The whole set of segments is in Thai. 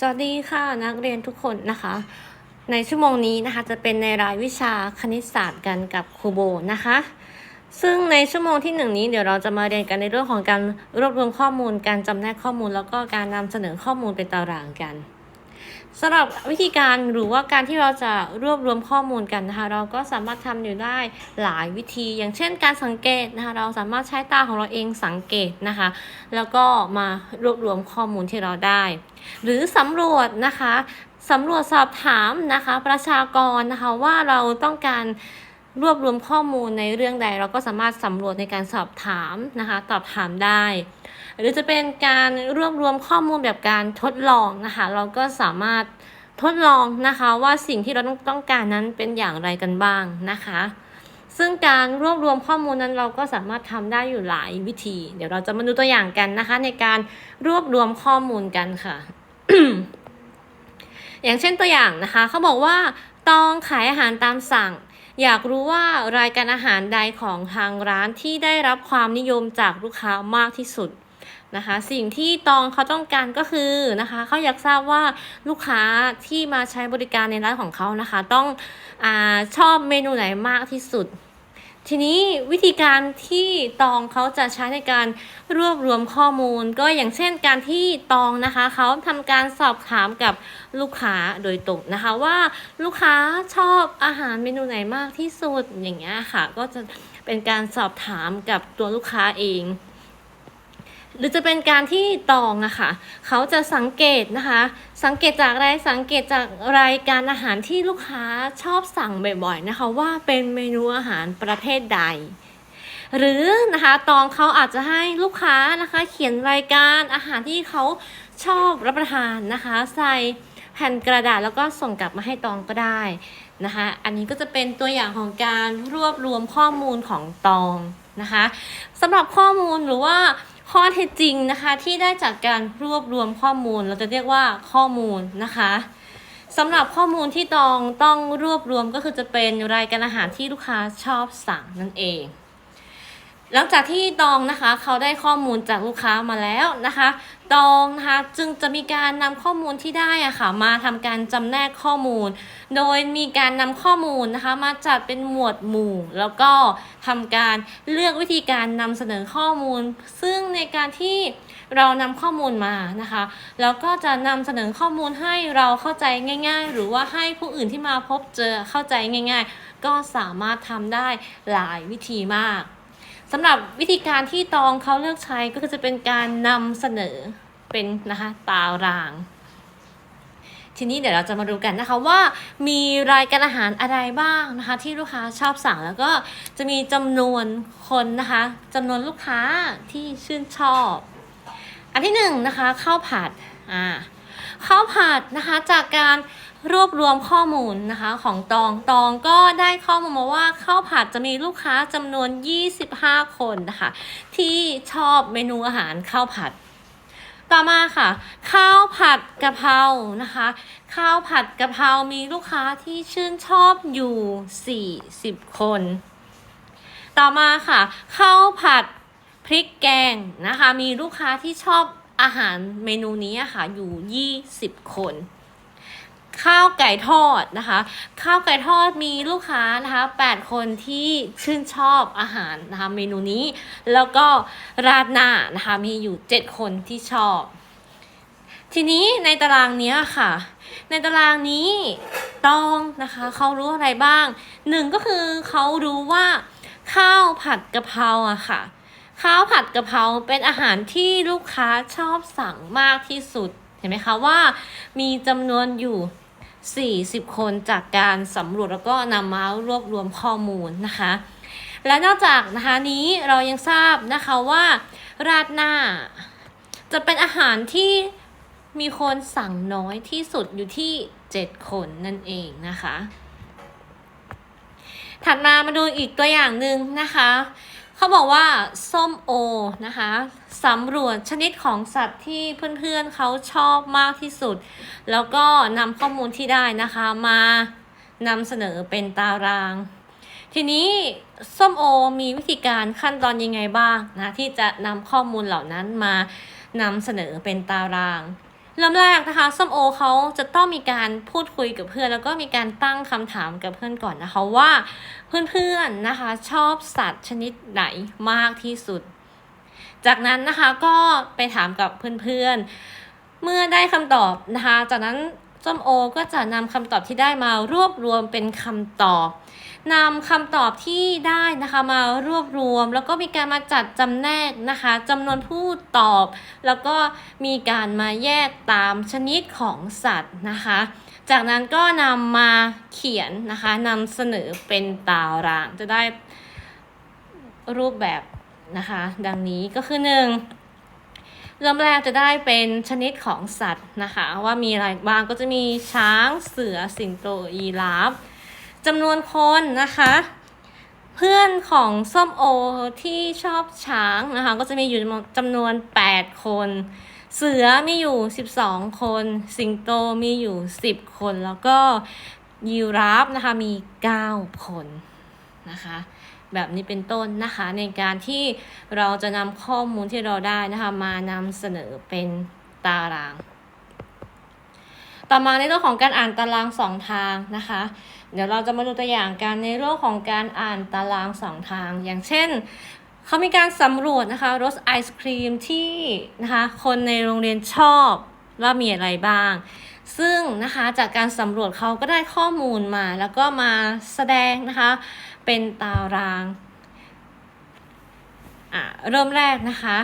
สวัสดีค่ะนักเรียนทุกคนนะคะ ในชั่วโมงนี้นะคะจะเป็นในรายวิชาคณิตศาสตร์กันกับครูโบนะคะ ซึ่งในชั่วโมงที่หนึ่งนี้เดี๋ยวเราจะมาเรียนกันในเรื่องของการรวบรวมข้อมูล การจำแนกข้อมูล แล้วก็การนำเสนอข้อมูลเป็นตารางกัน สำหรับวิธีการหรือว่าการที่เราจะรวบรวมข้อมูลกันนะคะ เราก็สามารถทำอยู่ได้หลายวิธี อย่างเช่น การสังเกตนะคะ เราสามารถใช้ตาของเราเองสังเกตนะคะ แล้วก็มารวบรวมข้อมูลที่เราได้ หรือสำรวจนะคะสำรวจสอบถามนะคะ ประชากรนะคะว่าเราต้องการ รวบรวมข้อมูลในเรื่องใด เราก็สามารถสำรวจในการสอบถามนะคะ ตอบถามได้ หรือจะเป็นการรวบรวมข้อมูลแบบการทดลองนะคะ เราก็สามารถทดลองนะคะว่าสิ่งที่เราต้องต้องการนั้นเป็นอย่างไรกันบ้างนะคะ ซึ่งการรวบรวมข้อมูลนั้นเราก็สามารถทำได้อยู่หลายวิธี เดี๋ยวเราจะมาดูตัวอย่างกันนะคะ ในการรวบรวมข้อมูลกันค่ะ อย่างเช่นตัวอย่างนะคะเขาบอกว่าตองขายอาหารตามสั่ง อยากรู้ว่ารายการอาหารใดของทางร้านที่ได้รับความนิยมจากลูกค้ามากที่สุดนะคะ สิ่งที่ตองเขาต้องการก็คือนะคะเขาอยากทราบว่าลูกค้าที่มาใช้บริการในร้านของเขานะคะ ต้องอาชอบเมนูไหนมากที่สุด ทีนี้วิธีการที่ตองเขาจะใช้ในการรวบรวมข้อมูล ก็อย่างเช่นการที่ตองนะคะเขาทำการสอบถามกับลูกค้าโดยตรงนะคะว่าลูกค้าชอบอาหารเมนูไหนมากที่สุดอย่างเงี้ยค่ะ ก็จะเป็นการสอบถามกับตัวลูกค้าเอง หรือจะเป็นการที่ตองอะค่ะเขาจะสังเกตนะคะ สังเกตจากอะไรสังเกตจากรายการอาหารที่ลูกค้าชอบสั่งบ่อยๆนะคะ ว่าเป็นเมนูอาหารประเภทใด หรือนะคะตองเขาอาจจะให้ลูกค้านะคะ เขียนรายการอาหารที่เขาชอบรับประทานนะคะ ใส่แผ่นกระดาษแล้วก็ส่งกลับมาให้ตองก็ได้นะคะ อันนี้ก็จะเป็นตัวอย่างของการรวบรวมข้อมูลของตองนะคะสำหรับข้อมูลหรือว่า ข้อเท็จจริงนะคะที่ได้จากการรวบรวมข้อมูล เราจะเรียกว่าข้อมูลนะคะสำหรับข้อมูลที่ตองต้องรวบรวมก็คือจะเป็นรายการอาหารที่ลูกค้าชอบสั่งนั่นเอง หลังจากที่ตองนะคะเขาได้ข้อมูลจากลูกค้ามาแล้วนะคะตองนะคะจึงจะมีการนำข้อมูลที่ได้อะค่ะมาทำการจำแนกข้อมูล โดยมีการนำข้อมูลนะคะมาจัดเป็นหมวดหมู่ แล้วก็ทำการเลือกวิธีการนำเสนอข้อมูล ซึ่งในการที่เรานำข้อมูลมานะคะแล้วก็จะนำเสนอข้อมูลให้เราเข้าใจง่าย ๆ หรือว่าให้ผู้อื่นที่มาพบเจอเข้าใจง่าย ๆ ก็สามารถทำได้หลายวิธีมาก สำหรับวิธีการที่ตองเขาเลือกใช้ก็คือจะเป็นการนำเสนอเป็นนะคะตาราง ทีนี้เดี๋ยวเราจะมาดูกันนะคะว่ามีรายการอาหารอะไรบ้างนะคะ ที่ลูกค้าชอบสั่งแล้วก็จะมีจำนวนคนนะคะจำนวนลูกค้าที่ชื่นชอบ อันที่หนึ่งนะคะข้าวผัดอ่าข้าวผัดนะคะจากการ รวบรวมข้อมูลนะคะของตอง ตองก็ได้ข้อมูลมาว่าข้าวผัดจะมีลูกค้าจำนวน 25 คนนะคะ ที่ชอบเมนูอาหารข้าวผัด ต่อมาค่ะ ข้าวผัดกะเพรานะคะ ข้าวผัดกะเพรามีลูกค้าที่ชื่นชอบอยู่ 40 คน ต่อมาค่ะ ข้าวผัดพริกแกงนะคะ มีลูกค้าที่ชอบอาหารเมนูนี้ค่ะอยู่ 20 คน ข้าวไก่ทอดนะคะ ข้าวไก่ทอดมีลูกค้านะคะ8คนที่ชื่นชอบอาหารนะคะเมนูนี้ แล้วก็ราดหน้านะคะมีอยู่ 7 คนที่ชอบ ทีนี้ในตารางนี้ค่ะ ในตารางนี้ต้องนะคะเขารู้อะไรบ้างหนึ่งก็คือเขารู้ว่าข้าวผัดกะเพราอะค่ะ ข้าวผัดกะเพราเป็นอาหารที่ลูกค้าชอบสั่งมากที่สุดเห็นไหมคะว่ามีจำนวนอยู่ 40 คนจากการสำรวจแล้วก็นำมารวบรวมข้อมูลนะคะ และนอกจากนะคะนี้เรายังทราบนะคะว่าราดหน้า จะเป็นอาหารที่มีคนสั่งน้อยที่สุดอยู่ที่ 7 คนนั่นเองนะคะ ถัดมามาดูอีกตัวอย่างหนึ่งนะคะ เขาบอกว่าส้มโอนะคะสำรวจชนิดของสัตว์ที่เพื่อนๆเขาชอบมากที่สุด แล้วก็นำข้อมูลที่ได้นะคะมานำเสนอเป็นตาราง ทีนี้ส้มโอมีวิธีการขั้นตอนยังไงบ้างนะที่จะนำข้อมูลเหล่านั้นมานำเสนอเป็นตาราง เริ่มแรกนะคะส้มโอเขาจะต้องมีการพูดคุยกับเพื่อน แล้วก็มีการตั้งคำถามกับเพื่อนก่อนนะคะว่าเพื่อนๆนะคะชอบสัตว์ชนิดไหนมากที่สุด จากนั้นนะคะก็ไปถามกับเพื่อนๆ เมื่อได้คำตอบนะคะ จากนั้นส้มโอก็จะนำคำตอบที่ได้มารวบรวมเป็นคำตอบ นำคำตอบที่ได้นะคะมารวบรวม แล้วก็มีการมาจัดจำแนกนะคะจำนวนผู้ตอบ แล้วก็มีการมาแยกตามชนิดของสัตว์นะคะ จากนั้นก็นำมาเขียนนะคะนำเสนอเป็นตารางจะได้รูปแบบนะคะ ดังนี้ก็คือหนึ่งเริ่มแรกจะได้เป็นชนิดของสัตว์นะคะ ว่ามีอะไรบ้างก็จะมีช้างเสือสิงโตยีราฟ จำนวนคนนะคะ เพื่อนของส้มโอที่ชอบช้างนะคะก็จะมีอยู่จำนวน 8 คน เสือมีอยู่ 12 คน สิงโตมีอยู่ 10 คน แล้วก็ยีราฟนะคะมี 9 คนนะคะแบบนี้เป็นต้นนะคะในการที่เราจะนำข้อมูลที่เราได้นะคะมานำเสนอเป็นตาราง ต่อมาในเรื่องของการอ่านตารางสองทางนะคะ เดี๋ยวเราจะมาดูตัวอย่างกันในเรื่องของการอ่านตารางสองทาง อย่างเช่นเขามีการสำรวจนะคะรสไอศครีมที่นะคะคนในโรงเรียนชอบว่ามีอะไรบ้าง ซึ่งนะคะจากการสำรวจเขาก็ได้ข้อมูลมา แล้วก็มาแสดงนะคะเป็นตารางอะเริ่มแรกนะคะ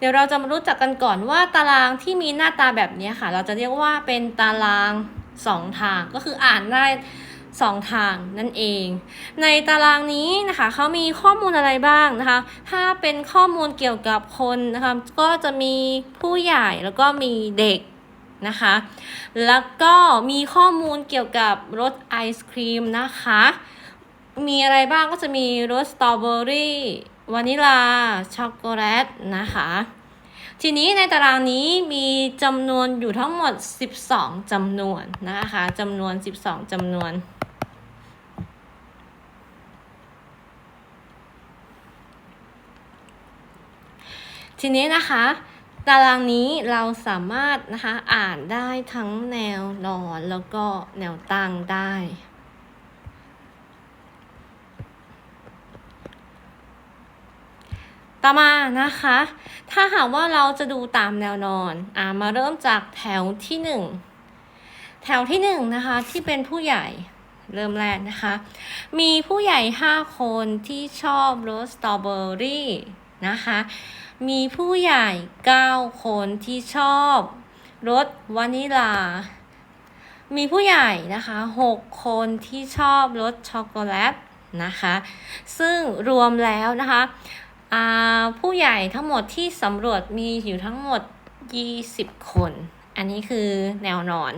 เดี๋ยวเราจะมารู้จักกันก่อนว่าตารางที่มีหน้าตาแบบนี้ค่ะ เราจะเรียกว่าเป็นตารางสองทาง ก็คืออ่านได้สองทางนั่นเอง ในตารางนี้นะคะเขามีข้อมูลอะไรบ้างนะคะ ถ้าเป็นข้อมูลเกี่ยวกับคนนะคะก็จะมีผู้ใหญ่แล้วก็มีเด็กนะคะ แล้วก็มีข้อมูลเกี่ยวกับรสไอศครีมนะคะ มีอะไรบ้างก็จะมีรสสตรอเบอรี่ วานิลา ช็อกโกแลตนะคะ ทีนี้ในตารางนี้มีจำนวนอยู่ทั้งหมด 12จำนวนนะคะจำนวน 12จำนวนทีนี้นะคะ ตารางนี้เราสามารถนะคะอ่านได้ทั้งแนวนอนแล้วก็แนวตั้งได้ ต่อมานะคะ ถ้าหากว่าเราจะดูตามแนวนอนอ่ามาเริ่มจากแถวที่หนึ่งแถวที่หนึ่งนะคะที่เป็นผู้ใหญ่เริ่มแรกนะคะ มีผู้ใหญ่ห้าคนที่ชอบรสสตรอเบอรี่นะคะ มีผู้ใหญ่เก้าคนที่ชอบรสวานิลา มีผู้ใหญ่นะคะหกคนที่ชอบรสช็อกโกแลตนะคะ ซึ่งรวมแล้วนะคะ ผู้ใหญ่ทั้งหมดที่สำรวจมีอยู่ทั้งหมด 20 คน อันนี้คือแนวนอน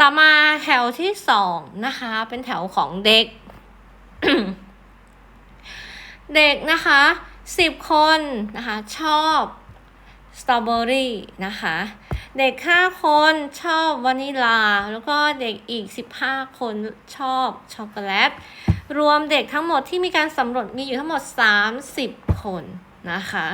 ต่อมาแถวที่สองนะคะ เป็นแถวของเด็ก เด็กนะคะ10คนนะคะชอบสตรอเบอรี่นะคะ เด็ก5คนชอบวานิลา แล้วก็เด็กอีก15คนชอบช็อกโกแลต รวมเด็กทั้งหมดที่มีการสำรวจมีอยู่ทั้งหมด 30 คนนะคะ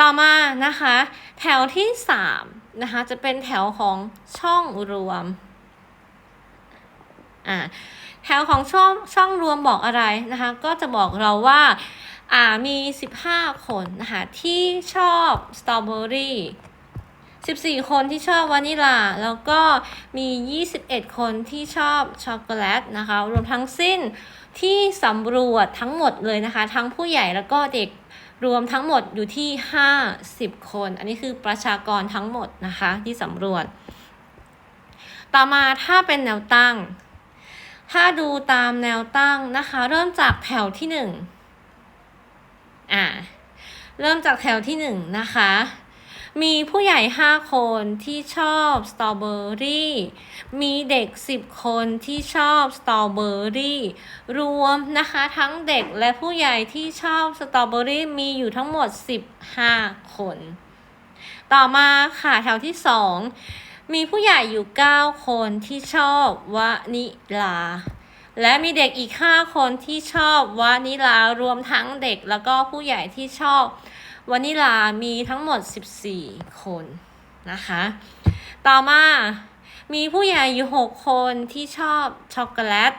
ต่อมานะคะ แถวที่3นะคะจะเป็นแถวของช่องรวมอ่าแถวของช่องช่องรวมบอกอะไรนะคะ ก็จะบอกเราว่าอ่ามี 15 คนนะคะที่ชอบสตรอเบอรี่ 14 คนที่ชอบวานิลา แล้วก็มี 21 คนที่ชอบช็อกโกแลตนะคะ รวมทั้งสิ้นที่สำรวจทั้งหมดเลยนะคะ ทั้งผู้ใหญ่แล้วก็เด็กรวมทั้งหมดอยู่ที่ 50 คน อันนี้คือประชากรทั้งหมดนะคะที่สำรวจ ต่อมาถ้าเป็นแนวตั้ง ถ้าดูตามแนวตั้งนะคะ เริ่มจากแถวที่1อ่า เริ่มจากแถวที่หนึ่งนะคะ มีผู้ใหญ่ห้าคนที่ชอบสตรอเบอรี่ มีเด็กสิบคนที่ชอบสตรอเบอรี่ รวมนะคะทั้งเด็กและผู้ใหญ่ที่ชอบสตรอเบอรี่มีอยู่ทั้งหมดสิบห้าคน ต่อมาค่ะแถวที่สองมีผู้ใหญ่อยู่เก้าคนที่ชอบวานิลาและมีเด็กอีก 5 คนที่ชอบวานิลารวมทั้งเด็กแล้วก็ผู้ใหญ่ที่ชอบ วานิลามีทั้งหมด 14 คนนะคะ ต่อมามีผู้ใหญ่อยู่ 6 คนที่ชอบช็อกโกแลต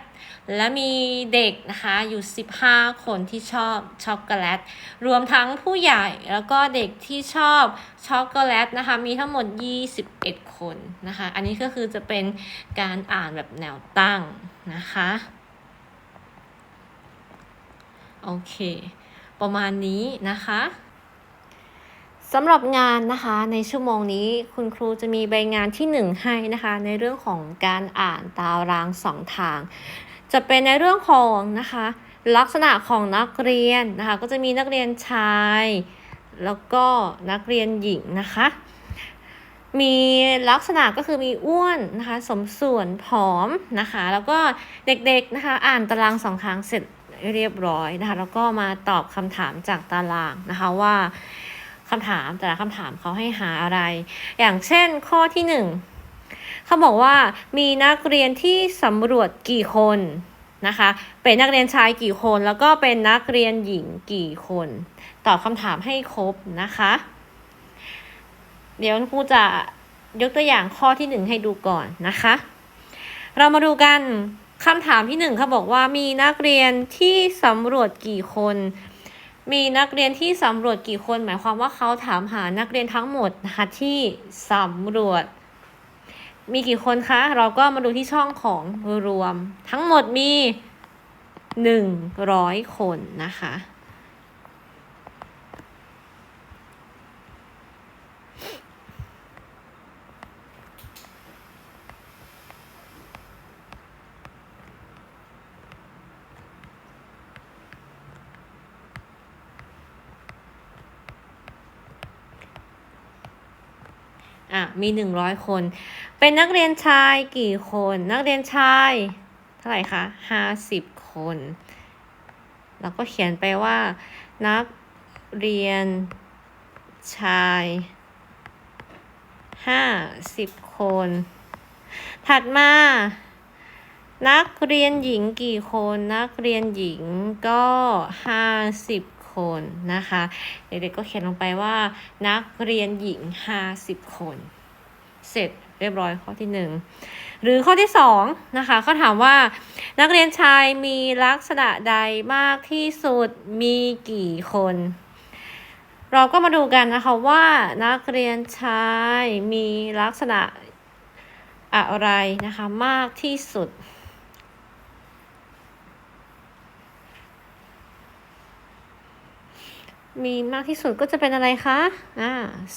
และมีเด็กนะคะอยู่ 15 คนที่ชอบช็อกโกแลต รวมทั้งผู้ใหญ่แล้วก็เด็กที่ชอบช็อกโกแลตนะคะมีทั้งหมด 21 คนนะคะ อันนี้ก็คือจะเป็นการอ่านแบบแนวตั้งนะคะโอเค ประมาณนี้นะคะ สำหรับงานนะคะในชั่วโมงนี้คุณครูจะมีใบงานที่ 1 ให้นะคะในเรื่องของการอ่านตารางสองทาง จะเป็นในเรื่องของนะคะลักษณะของนักเรียนนะคะก็จะมีนักเรียนชาย แล้วก็นักเรียนหญิงนะคะ มีลักษณะก็คือมีอ้วนนะคะสมส่วนผอมนะคะแล้วก็เด็กๆนะคะอ่านตารางสองครั้งเสร็จเรียบร้อยนะคะแล้วก็มาตอบคำถามจากตารางนะคะว่า คำถามแต่ละคำถามเขาให้หาอะไร อย่างเช่นข้อที่หนึ่งเขาบอกว่ามีนักเรียนที่สำรวจกี่คนนะคะ เป็นนักเรียนชายกี่คน แล้วก็เป็นนักเรียนหญิงกี่คน ตอบคำถามให้ครบนะคะ เดี๋ยวครูจะยกตัวอย่างข้อที่หนึ่งให้ดูก่อนนะคะ เรามาดูกันคำถามที่หนึ่งเขาบอกว่ามีนักเรียนที่สำรวจกี่คน มีนักเรียนที่สำรวจกี่คน หมายความว่าเขาถามหานักเรียนทั้งหมดนะคะที่สำรวจ มีกี่คนคะ เราก็มาดูที่ช่องของรวม ทั้งหมดมีหนึ่งร้อยคนนะคะ อะมีหนึ่งร้อยคน เป็นนักเรียนชายกี่คน นักเรียนชายเท่าไหร่คะห้าสิบคน แล้วก็เขียนไปว่า นักเรียนชายห้าสิบคน ถัดมา นักเรียนหญิงกี่คน นักเรียนหญิงก็ห้าสิบ คนนะคะ เด็กๆก็เขียนลงไปว่า นักเรียนหญิงห้าสิบคน เสร็จเรียบร้อยข้อที่หนึ่งหรือข้อที่สองนะคะเขาถามว่า นักเรียนชายมีลักษณะใดมากที่สุดมีกี่คน เราก็มาดูกันนะคะว่านักเรียนชายมีลักษณะอะไรนะคะมากที่สุด มีมากที่สุดก็จะเป็นอะไรคะ อ่า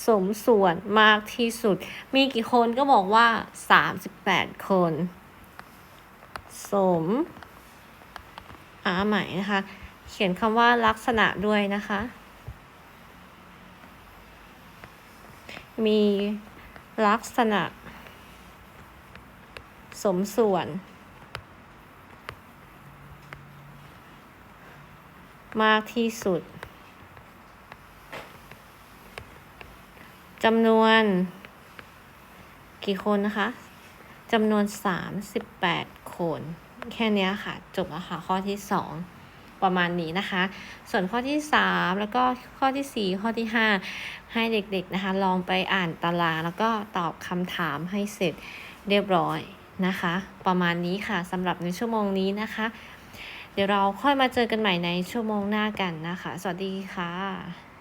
สมส่วนมากที่สุด มีกี่คนก็บอกว่า38คน สม อ่าใหม่นะคะ เขียนคำว่าลักษณะด้วยนะคะ มีลักษณะ สมส่วนมากที่สุด จำนวน กี่คนนะคะจำนวน 38 คน แค่นี้ค่ะ จบแล้วค่ะ ข้อที่ 2 ประมาณนี้นะคะ ส่วนข้อที่ 3 แล้วก็ข้อที่ 4 ข้อที่ 5 ให้เด็กๆนะคะ ลองไปอ่านตารางแล้วก็ตอบคำถามให้เสร็จเรียบร้อยนะคะ ประมาณนี้ค่ะสำหรับในชั่วโมงนี้นะคะ เดี๋ยวเราค่อยมาเจอกันใหม่ในชั่วโมงหน้ากันนะคะ สวัสดีค่ะ